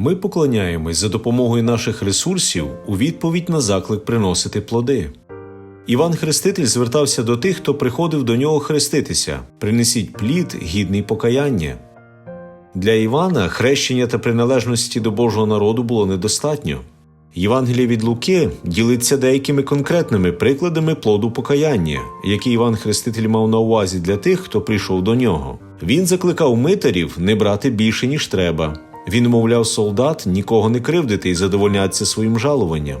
Ми поклоняємось за допомогою наших ресурсів у відповідь на заклик приносити плоди. Іван Хреститель звертався до тих, хто приходив до нього хреститися принесіть плід, гідний покаяння. Для Івана хрещення та приналежності до Божого народу було недостатньо. Євангеліє від Луки ділиться деякими конкретними прикладами плоду покаяння, які Іван Хреститель мав на увазі для тих, хто прийшов до нього. Він закликав митарів не брати більше, ніж треба. Він умовляв солдат нікого не кривдити і задовольнятися своїм жалуванням.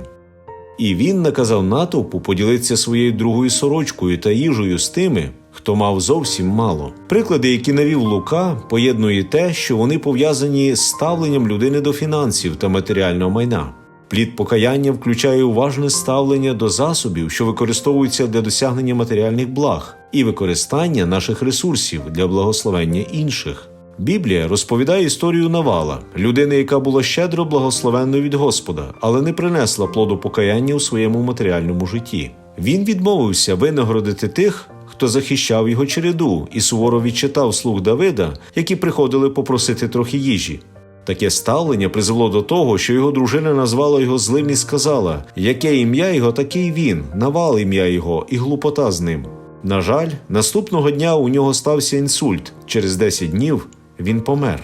І він наказав натовпу поділитися своєю другою сорочкою та їжею з тими, хто мав зовсім мало. Приклади, які навів Лука, поєднує те, що вони пов'язані з ставленням людини до фінансів та матеріального майна. Плід покаяння включає уважне ставлення до засобів, що використовуються для досягнення матеріальних благ, і використання наших ресурсів для благословення інших. Біблія розповідає історію Навала, людини, яка була щедро благословенною від Господа, але не принесла плоду покаяння у своєму матеріальному житті. Він відмовився винагородити тих, хто захищав його череду, і суворо відчитав слуг Давида, які приходили попросити трохи їжі. Таке ставлення призвело до того, що його дружина назвала його злим і сказала: Яке ім'я його, такий він, навал ім'я його і глупота з ним. На жаль, наступного дня у нього стався інсульт. Через 10 днів він помер.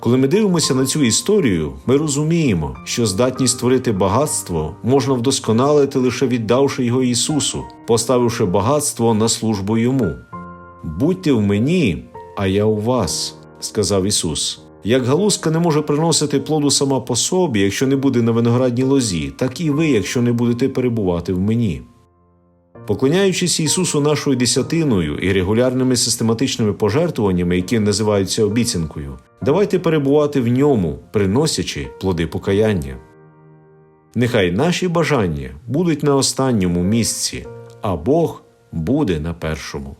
Коли ми дивимося на цю історію, ми розуміємо, що здатність створити багатство можна вдосконалити лише віддавши його Ісусу, поставивши багатство на службу йому. Будьте в мені, а я у вас, сказав Ісус. Як галузка не може приносити плоду сама по собі, якщо не буде на виноградній лозі, так і ви, якщо не будете перебувати в мені. Поклоняючись Ісусу нашою десятиною і регулярними систематичними пожертвуваннями, які називаються обіцянкою, давайте перебувати в ньому, приносячи плоди покаяння. Нехай наші бажання будуть на останньому місці, а Бог буде на першому.